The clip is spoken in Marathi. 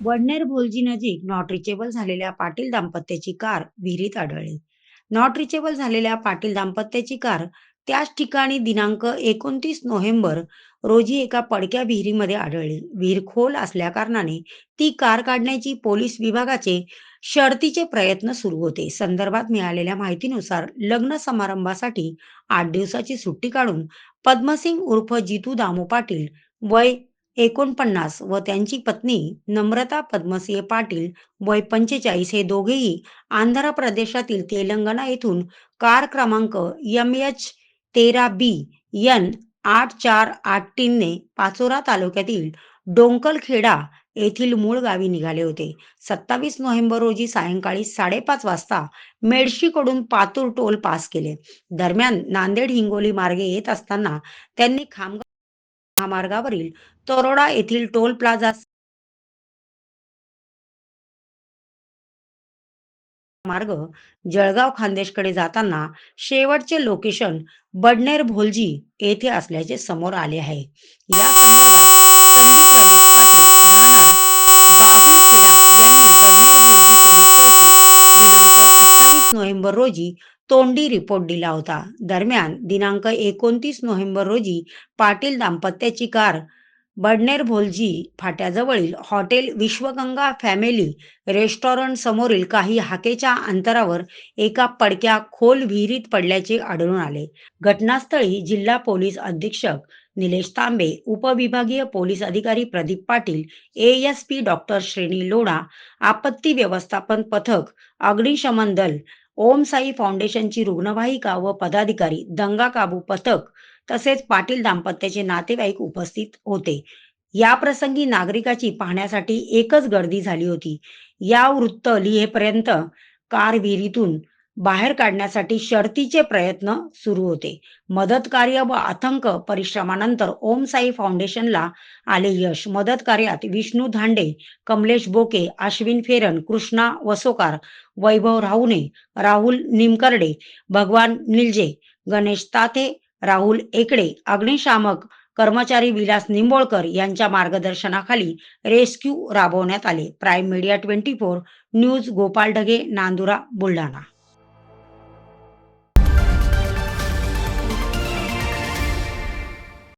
वडनेर भोलजी नजीक नॉट रिचेबल झालेल्या पाटील दाम्पत्याची कार विहिरीत आढळली. नॉट रिचेबल झालेल्या पाटील दाम्पत्याची कार त्याच ठिकाणी दिनांक एकोणतीस नोव्हेंबर रोजी एका पडक्या विहिरीमध्ये आढळली. विहीर खोल असल्या कारणाने ती कार काढण्याची पोलीस विभागाचे शर्तीचे प्रयत्न सुरू होते. संदर्भात मिळालेल्या माहितीनुसार लग्न समारंभासाठी आठ दिवसाची सुट्टी काढून पद्मसिंग उर्फ जितू दामू पाटील वय एकोणपन्नास व त्यांची पत्नी नम्रता पद्मसिंह पाटील वय पंचेचाळीस हे दोघेही आंध्र प्रदेशातील तेलंगणा येथून कार क्रमांक एम एच तेरा बी एन आठ चार आठ तीनने पाचोरा तालुक्यातील डोंकलखेडा येथील मूळ गावी निघाले होते. सत्तावीस नोव्हेंबर रोजी सायंकाळी साडेपाच वाजता मेडशीकडून पातूर टोल पास केले. दरम्यान नांदेड हिंगोली मार्गे येत असताना त्यांनी खामगाव महामार्गावरील तरोडा येथील टोल प्लाझा मार्ग जळगाव खानदेशकडे जाताना शेवटचे लोकेशन बडनेर भोलजी येथे असल्याचे समोर आले आहे. या संदर्भात सर्विस रमेश पाटील राहणार बाबूखेडा यांनी बडनेर भोलजी पोलीस स्टेशन दिनांक अठ्ठावीस नोव्हेंबर रोजी तोंडी रिपोर्ट दिला होता. दरम्यान दिनांक एकोणतीस नोव्हेंबर रोजी पाटील दाम्पत्याची कार बडनेर भोलजी फाट्याजवळील हॉटेल विश्वगंगा फॅमिली रेस्टॉरंट समोरील काही हाकेच्या अंतरावर एका पडक्या खोल विहिरीत पडल्याचे आढळून आले. घटनास्थळी जिल्हा पोलीस अधीक्षक निलेश तांबे उपविभागीय पोलीस अधिकारी प्रदीप पाटील एएसपी डॉक्टर श्रेणी लोढा आपत्ती व्यवस्थापन पथक अग्निशमन दल ओम साई फाउंडेशनची रुग्णवाहिका व पदाधिकारी दंगा काबू पथक तसेच पाटील दाम्पत्याचे नातेवाईक उपस्थित होते. या प्रसंगी नागरिकाची पाहण्यासाठी एकच गर्दी झाली होती. या वृत्त लिहेपर्यंत कार विहिरीतून बाहेर काढण्यासाठी शर्तीचे प्रयत्न सुरू होते. मदत कार्य व अथंक परिश्रमानंतर ओम साई फाउंडेशनला आले यश. मदत कार्यात विष्णू धांडे कमलेश बोके अश्विन फेरन कृष्णा वसोकार वैभव राहुने राहुल निमकर्डे भगवान निलजे गणेश ताते राहुल एकडे अग्निशामक कर्मचारी विलास निंबोळकर यांच्या मार्गदर्शनाखाली रेस्क्यू राबवण्यात आले. Prime media twenty four news Gopal Dhage Nandura Buldhana.